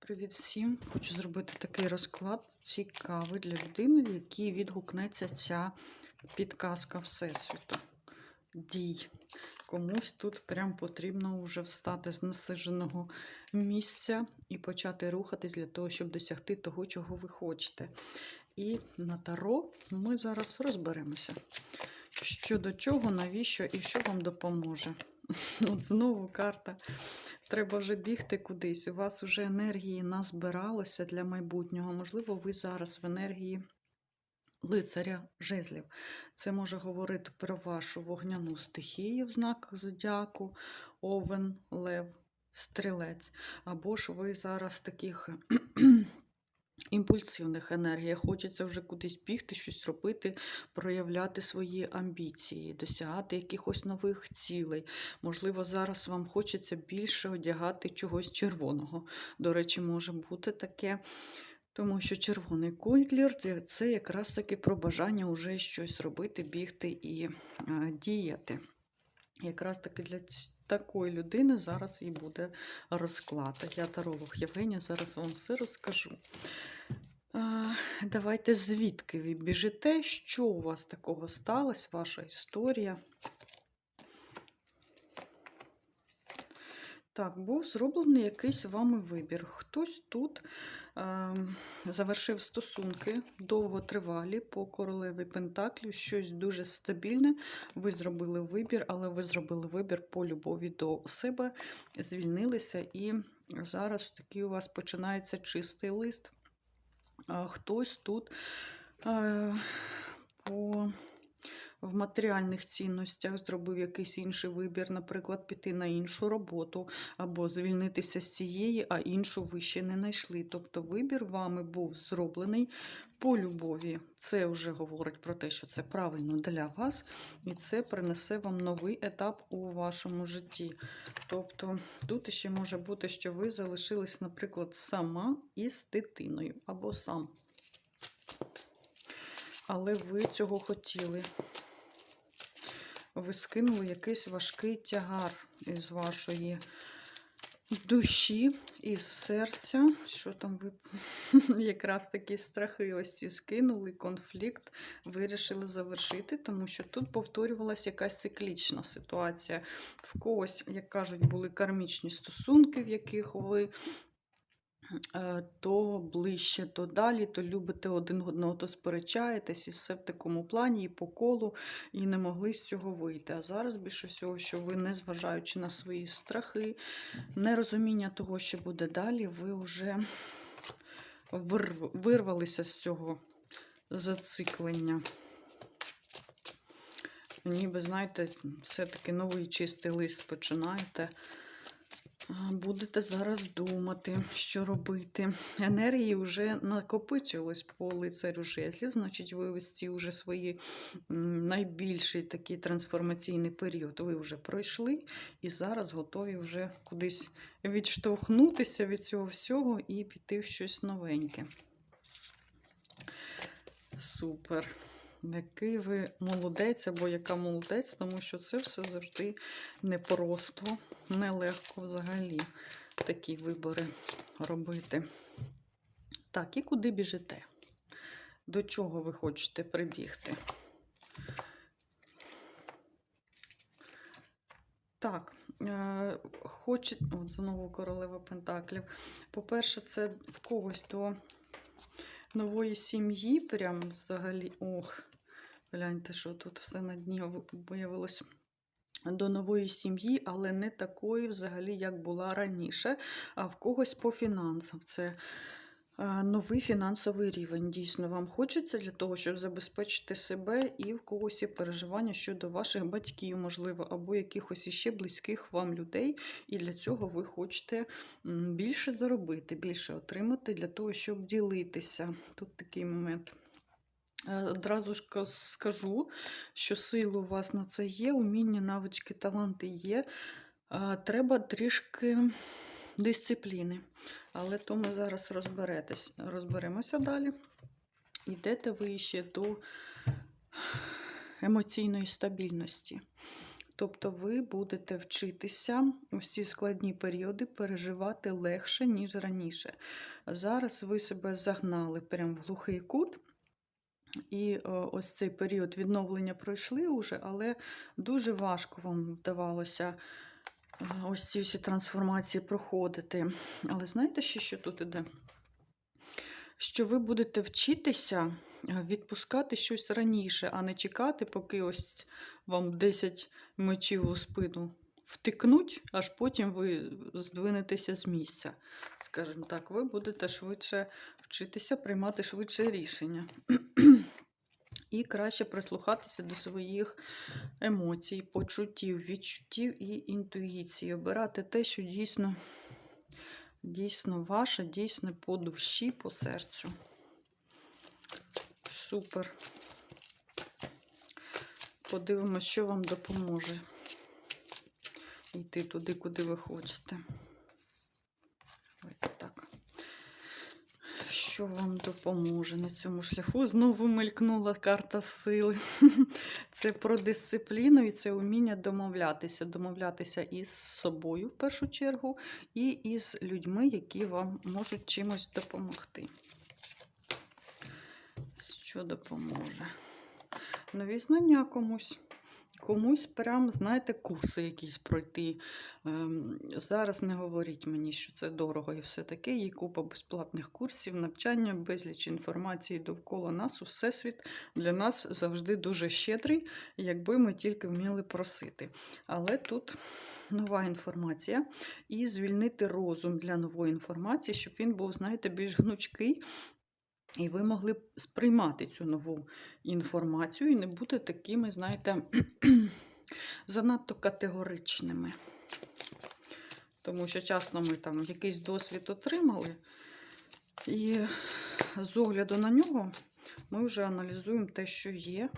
Привіт всім! Хочу зробити такий розклад цікавий для людини, в якій відгукнеться ця підказка Всесвіту. Дій. Комусь тут прям потрібно вже встати з насиженого місця і почати рухатись для того, щоб досягти того, чого ви хочете. І на таро ми зараз розберемося, що до чого, навіщо і що вам допоможе. От знову карта. Треба вже бігти кудись. У вас вже енергії назбиралося для майбутнього. Можливо, ви зараз в енергії лицаря жезлів. Це може говорити про вашу вогняну стихію в знаках зодіаку, овен, лев, стрілець. Або ж ви зараз таких імпульсивних енергіях. Хочеться вже кудись бігти, щось робити, проявляти свої амбіції, досягати якихось нових цілей. Можливо, зараз вам хочеться більше одягати чогось червоного. До речі, може бути таке. Тому що червоний колір це- якраз таки про бажання вже щось робити, бігти і е, діяти. Якраз таки для такої людини зараз і буде розклад. Я таролог Євгенія, зараз вам все розкажу. Давайте звідки ви біжите? Що у вас такого сталося, ваша історія? Так, був зроблений якийсь вами вибір. Хтось тут е, завершив стосунки довготривалі по королеві Пентаклів, щось дуже стабільне. Ви зробили вибір, але ви зробили вибір по любові до себе, звільнилися, і зараз такий у вас починається чистий лист. А хтось тут е, по в матеріальних цінностях зробив якийсь інший вибір, наприклад, піти на іншу роботу або звільнитися з цієї, а іншу ви ще не знайшли. Тобто вибір вами був зроблений по любові. Це вже говорить про те, що це правильно для вас, і це принесе вам новий етап у вашому житті. Тобто тут ще може бути, що ви залишились, наприклад, сама із дитиною або сам. Але ви цього хотіли. Ви скинули якийсь важкий тягар із вашої душі, із серця. Що там ви якраз такі страхи ось ці скинули, конфлікт вирішили завершити, тому що тут повторювалася якась циклічна ситуація. В когось, як кажуть, були кармічні стосунки, в яких ви то ближче, то далі, то любите один одного, то сперечаєтесь, і все в такому плані, і по колу, і не могли з цього вийти. А зараз більше всього, що ви, незважаючи на свої страхи, нерозуміння того, що буде далі, ви вже вирвалися з цього зациклення. Ніби, знаєте, все-таки новий чистий лист починаєте. Будете зараз думати, що робити. Енергії вже накопичилось по лицарю жезлів, значить, ви ось ці вже свої найбільший такий трансформаційний період ви вже пройшли, і зараз готові вже кудись відштовхнутися від цього всього і піти в щось новеньке. Супер. Який ви молодець або яка молодець, тому що це все завжди непросто, нелегко взагалі такі вибори робити. Так, і куди біжите? До чого ви хочете прибігти? Так, е, хоче... От знову королева Пентаклів. По-перше, це в когось до нової сім'ї, прям взагалі. Ох, гляньте, що тут все на дні виявилось. До нової сім'ї, але не такої взагалі, як була раніше, а в когось по фінансам. Це новий фінансовий рівень. Дійсно, вам хочеться для того, щоб забезпечити себе, і в когось переживання щодо ваших батьків, можливо, або якихось іще близьких вам людей. І для цього ви хочете більше заробити, більше отримати для того, щоб ділитися. Тут такий момент. Е, Одразу ж скажу, що сили у вас на це є, уміння, навички, таланти є. Е, Треба трішки дисципліни. Але то ми зараз розберемося далі. Йдете ви ще до емоційної стабільності. Тобто ви будете вчитися ці складні періоди переживати легше, ніж раніше. Зараз ви себе загнали прямо в глухий кут. І е, ось цей період відновлення пройшли уже, але дуже важко вам вдавалося ось ці всі трансформації проходити. Але знаєте, ще що тут іде? Що ви будете вчитися е, відпускати щось раніше, а не чекати, поки ось вам 10 мечів у спину втикнуть, аж потім ви здвинетеся з місця. Скажімо так, ви будете швидше вчитися приймати швидше рішення. І краще прислухатися до своїх емоцій, почуттів, відчуттів і інтуїції. Обирати те, що дійсно, дійсно ваше, дійсно по душі, по серцю. Супер. Подивимося, що вам допоможе йти туди, куди ви хочете. Давайте так. Що вам допоможе на цьому шляху? Знову мелькнула карта сили. Це про дисципліну і це вміння домовлятися. Домовлятися із собою в першу чергу, і із людьми, які вам можуть чимось допомогти. Що допоможе? Нові знання комусь. Комусь прям, знаєте, курси якісь пройти. Ем, зараз не говоріть мені, що це дорого і все таке. Є купа безплатних курсів, навчання, безліч інформації довкола нас. Всесвіт для нас завжди дуже щедрий, якби ми тільки вміли просити. Але тут нова інформація. І звільнити розум для нової інформації, щоб він був, знаєте, більш гнучкий. І ви могли б сприймати цю нову інформацію і не бути такими, знаєте, занадто категоричними. Тому що часто ми там якийсь досвід отримали, і з огляду на нього ми вже аналізуємо те, що є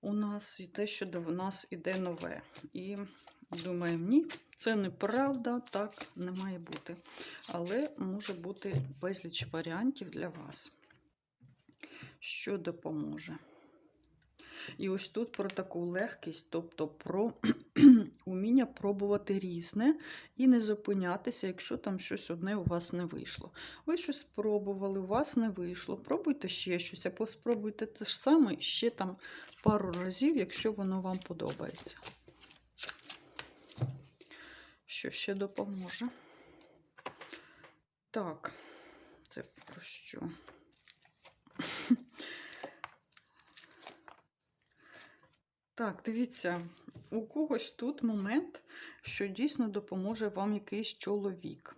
у нас, і те, що до нас іде нове. І думаємо, ні, це неправда, так не має бути. Але може бути безліч варіантів для вас що допоможе. І ось тут про таку легкість, тобто про уміння пробувати різне і не зупинятися, якщо там щось одне у вас не вийшло. Ви щось спробували, у вас не вийшло. Пробуйте ще щось, або спробуйте те ж саме ще там пару разів, якщо воно вам подобається. Що ще допоможе? Так, це про що? Так, дивіться, у когось тут момент, що дійсно допоможе вам якийсь чоловік.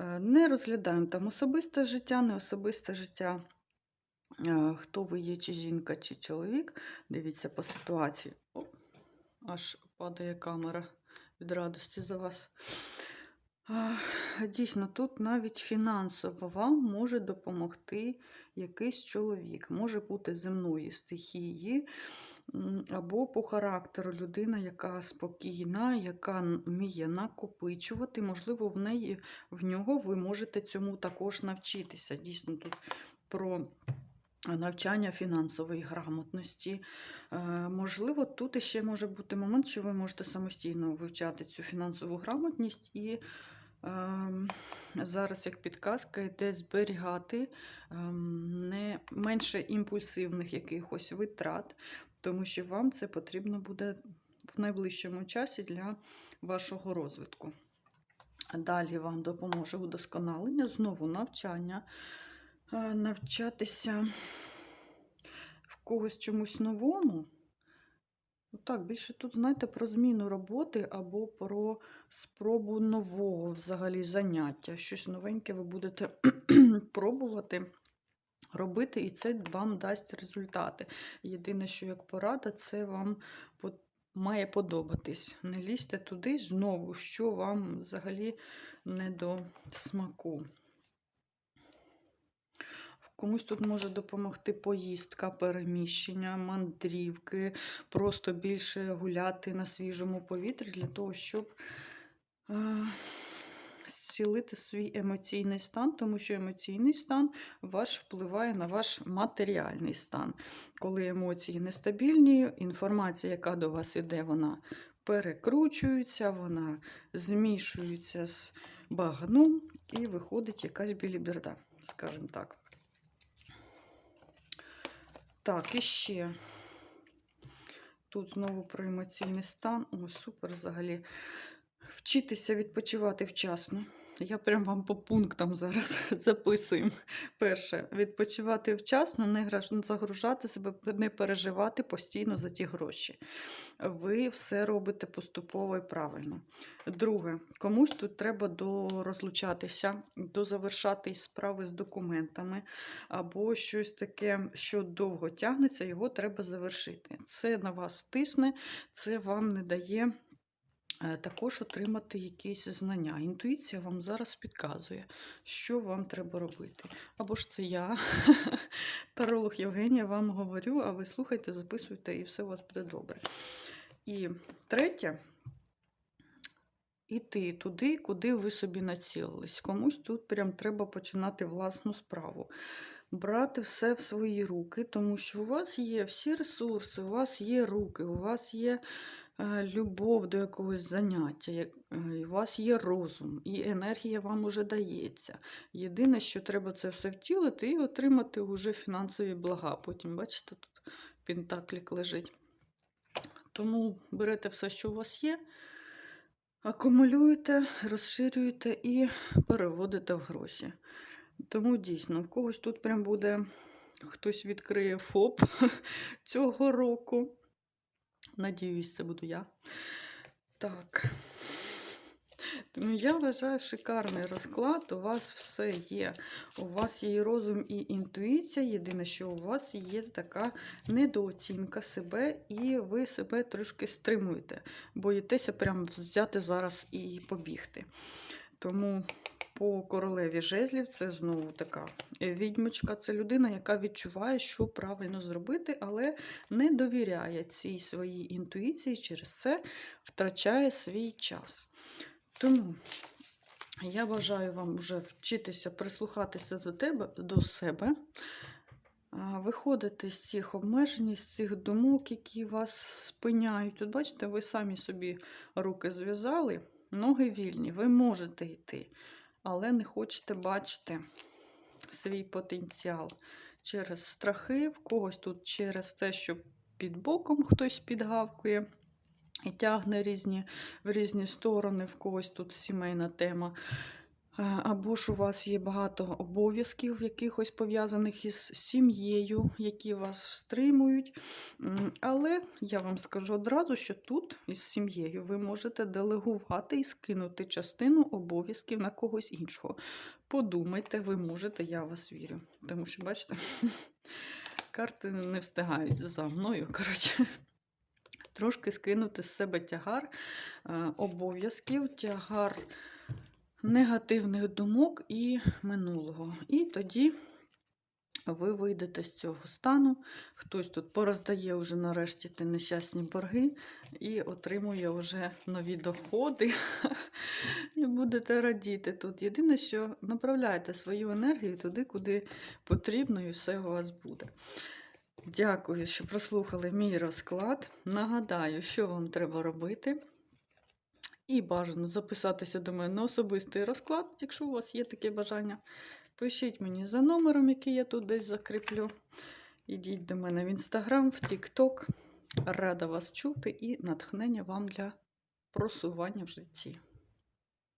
Е, Не розглядаємо там особисте життя, не особисте життя, е, хто ви є, чи жінка, чи чоловік. Дивіться по ситуації. О, аж падає камера від радості за вас. Дійсно, тут навіть фінансово вам може допомогти якийсь чоловік, може бути земної стихії, або по характеру людина, яка спокійна, яка вміє накопичувати. Можливо, в неї в нього ви можете цьому також навчитися. Дійсно, тут про. Навчання фінансової грамотності. Е, можливо, тут ще може бути момент, що ви можете самостійно вивчати цю фінансову грамотність і ем, зараз, як підказка, йде зберігати ем, не менше імпульсивних якихось витрат, тому що вам це потрібно буде в найближчому часі для вашого розвитку. Далі вам допоможе удосконалення, знову навчання, Е, навчатися в когось чомусь новому. Ну Так, більше тут, знаєте, про зміну роботи або про спробу нового взагалі заняття. Щось новеньке ви будете пробувати робити, і це вам дасть результати. Єдине, що як порада, це вам має подобатись. Не лізьте туди знову, що вам взагалі не до смаку. Комусь тут може допомогти поїздка, переміщення, мандрівки, просто більше гуляти на свіжому повітрі для того, щоб е, зцілити свій емоційний стан, тому що емоційний стан ваш впливає на ваш матеріальний стан. Коли емоції нестабільні, інформація, яка до вас іде, вона перекручується, вона змішується з багном і виходить якась біліберда, скажімо так. Так, і ще. Тут знову про емоційний стан. О, супер взагалі. Вчитися відпочивати вчасно. Я прям вам по пунктам зараз записую. Перше, відпочивати вчасно, не загружати себе, не переживати постійно за ті гроші. Ви все робите поступово і правильно. Друге, комусь тут треба дорозлучатися, дозавершати справи з документами, або щось таке, що довго тягнеться, його треба завершити. Це на вас тисне, це вам не дає також отримати якісь знання. Інтуїція вам зараз підказує, що вам треба робити. Або ж це я, таролог Євгенія, вам говорю, а ви слухайте, записуйте, і все у вас буде добре. І третє. Іти туди, куди ви собі націлились. Комусь тут прям треба починати власну справу. Брати все в свої руки, тому що у вас є всі ресурси, у вас є руки, у вас є е, любов до якогось заняття, е, і у вас є розум, і енергія вам уже дається. Єдине, що треба це все втілити і отримати вже фінансові блага. Потім, бачите, тут пентаклік лежить. Тому берете все, що у вас є, акумулюєте, розширюєте і переводите в гроші. Тому дійсно, в когось тут прям буде хтось відкриє ФОП цього року. Надіюсь, це буду я. Так. Тому я вважаю шикарний розклад. У вас все є. У вас є і розум, і інтуїція. Єдине, що у вас є така недооцінка себе, і ви себе трошки стримуєте. Боїтеся прям взяти зараз і побігти. Тому по королеві жезлів це знову така відьмочка. Це людина, яка відчуває, що правильно зробити, але не довіряє цій своїй інтуїції, через це втрачає свій час. Тому я бажаю вам вже вчитися прислухатися до тебе, до себе, виходити з цих обмежень, з цих думок, які вас спиняють. От бачите, ви самі собі руки зв'язали, ноги вільні, ви можете йти, але не хочете бачити свій потенціал через страхи, в когось тут через те, що під боком хтось підгавкує і тягне різні, в різні сторони, в когось тут сімейна тема. Е, Або ж у вас є багато обов'язків, якихось пов'язаних із сім'єю, які вас стримують. Але я вам скажу одразу, що тут із сім'єю ви можете делегувати і скинути частину обов'язків на когось іншого. Подумайте, ви можете, я вас вірю. Тому що, бачите, карти не встигають за мною. Коротше. Трошки скинути з себе тягар е, обов'язків, тягар негативних думок і минулого. І тоді ви вийдете з цього стану. Хтось тут пороздає вже нарешті ті нещасні борги і отримує вже нові доходи. І будете радіти тут. Єдине, що направляйте свою енергію туди, куди потрібно, і все у вас буде. Дякую, що прослухали мій розклад. Нагадаю, що вам треба робити. І бажано записатися до мене на особистий розклад, якщо у вас є таке бажання. Пишіть мені за номером, який я тут десь закріплю. Ідіть до мене в інстаграм, в Тікток. Рада вас чути і натхнення вам для просування в житті.